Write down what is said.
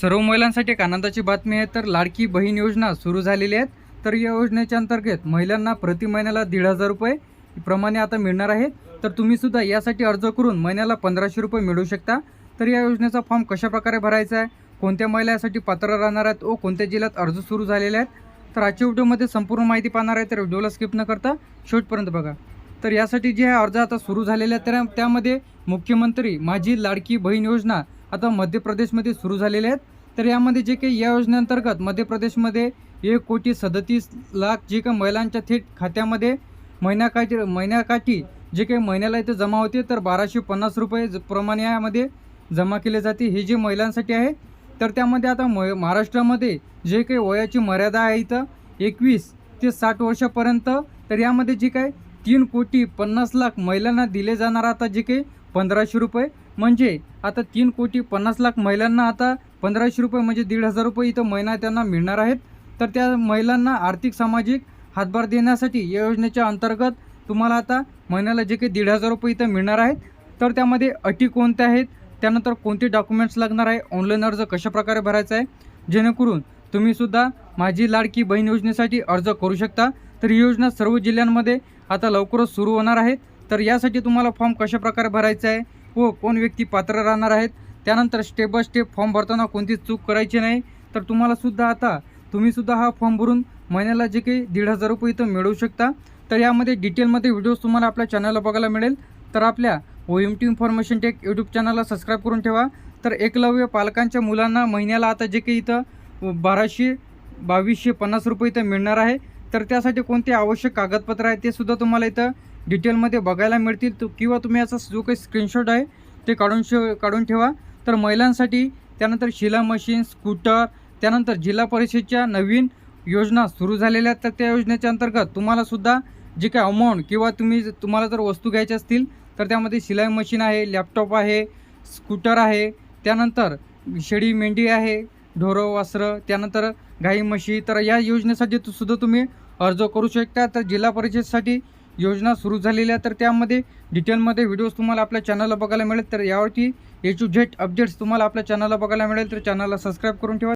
सर्व महिलांसाठी एक आनंदाची बातमी आहे. तर लाडकी बहीण योजना सुरू झालेली आहेत तर या योजनेच्या अंतर्गत महिलांना प्रति महिन्याला दीड हजार रुपये प्रमाणे आता मिळणार आहेत तर तुम्ही सुद्धा यासाठी अर्ज करून महिन्याला पंधराशे रुपये मिळू शकता. तर या योजनेचा फॉर्म कशाप्रकारे भरायचा आहे? कोणत्या महिला यासाठी पात्र राहणार आहेत? व कोणत्या जिल्ह्यात अर्ज सुरू झालेले आहेत? तर आजच्या व्हिडिओमध्ये संपूर्ण माहिती पाहणार आहे. तर व्हिडिओला स्किप न करता शेवटपर्यंत बघा. तर यासाठी जे आहे अर्ज आता सुरू झालेले आहेत. तर त्यामध्ये मुख्यमंत्री माझी लाडकी बहीण योजना आता मध्य प्रदेशमध्ये सुरू झालेले आहेत. तर यामध्ये जे काही या योजनेअंतर्गत मध्य प्रदेशमध्ये एक कोटी सदतीस लाख जे काही महिलांच्या थेट खात्यामध्ये महिन्याकाठी महिन्याकाठी जे काही महिन्याला इथे जमा होते तर बाराशे पन्नास रुपये ज- प्रमाणे यामध्ये जमा केले जाते. हे जे महिलांसाठी आहे तर त्यामध्ये आता म महाराष्ट्रामध्ये जे काही वयाची मर्यादा आहे इथं एकवीस ते साठ वर्षापर्यंत तर यामध्ये जे काही तीन कोटी पन्नास लाख महिलांना दिले जाणार आता जे काही पंधराशे रुपये. म्हणजे आता तीन कोटी पन्नास लाख महिलांना आता पंधराशे रुपये म्हणजे दीड हजार रुपये इथं महिना त्यांना मिळणार आहेत. तर त्या महिलांना आर्थिक सामाजिक हातभार देण्यासाठी या योजनेच्या अंतर्गत तुम्हाला आता महिन्याला जे काही दीड हजार रुपये इथं मिळणार आहेत. तर त्यामध्ये अटी कोणत्या आहेत? त्यानंतर कोणते डॉक्युमेंट्स लागणार आहे? ऑनलाईन अर्ज कशाप्रकारे भरायचा आहे? जेणेकरून तुम्हीसुद्धा माझी लाडकी बहीण योजनेसाठी अर्ज करू शकता. तर ही योजना सर्व जिल्ह्यांमध्ये आता लवकरच सुरू होणार आहे. तर यासाठी तुम्हाला फॉर्म कशाप्रकारे भरायचा आहे? व कोण व्यक्ती पात्र राहणार आहेत त्यानंतर स्टेप बाय स्टेप फॉर्म भरताना कोणतीच चूक करायची नाही. तर तुम्हाला सुद्धा आता तुम्हीसुद्धा हा फॉर्म भरून महिन्याला जे काही दीड हजार रुपये इथं मिळवू शकता. तर यामध्ये डिटेलमध्ये व्हिडिओज तुम्हाला आपल्या चॅनलला बघायला मिळेल. तर आपल्या O M T information tech YouTube चॅनलला सबस्क्राईब करून ठेवा. तर एकलव्य पालकांच्या मुलांना महिन्याला आता जे काही इथं बाराशे बावीसशे पन्नास रुपये इथं मिळणार आहे. तर त्यासाठी कोणते आवश्यक कागदपत्र आहेत ते सुद्धा तुम्हाला इथं डिटेलमध्ये बघायला मिळतील. तो किंवा तुम्ही याचा जो काही स्क्रीनशॉट आहे ते काढून शे काढून ठेवा. तर महिलांसाठी त्यानंतर शिला मशीन स्कूटर त्यानंतर जिल्हा परिषदच्या नवीन योजना सुरू झालेल्या आहेत. तर त्या योजनेच्या अंतर्गत तुम्हालासुद्धा जे काही अमाऊंट किंवा तुम्ही तुम्हाला जर वस्तू घ्यायच्या असतील तर त्यामध्ये शिलाई मशीन आहे लॅपटॉप आहे स्कूटर आहे. त्यानंतर शेळी मेंढी आहे ढोरं वासरं त्यानंतर गाई म्हशी. तर या योजनेसाठी सुद्धा तुम्ही अर्ज करू शकता. तर जिल्हा परिषदसाठी योजना सुरू झालेल्या तर त्यामध्ये डिटेलमध्ये व्हिडिओज तुम्हाला आपल्या चॅनलला बघायला मिळेल. तर यावरती ए टू झेड अपडेट्स तुम्हाला आपल्या चॅनलला बघायला मिळेल. तर चॅनलला सबस्क्राईब करून ठेवा.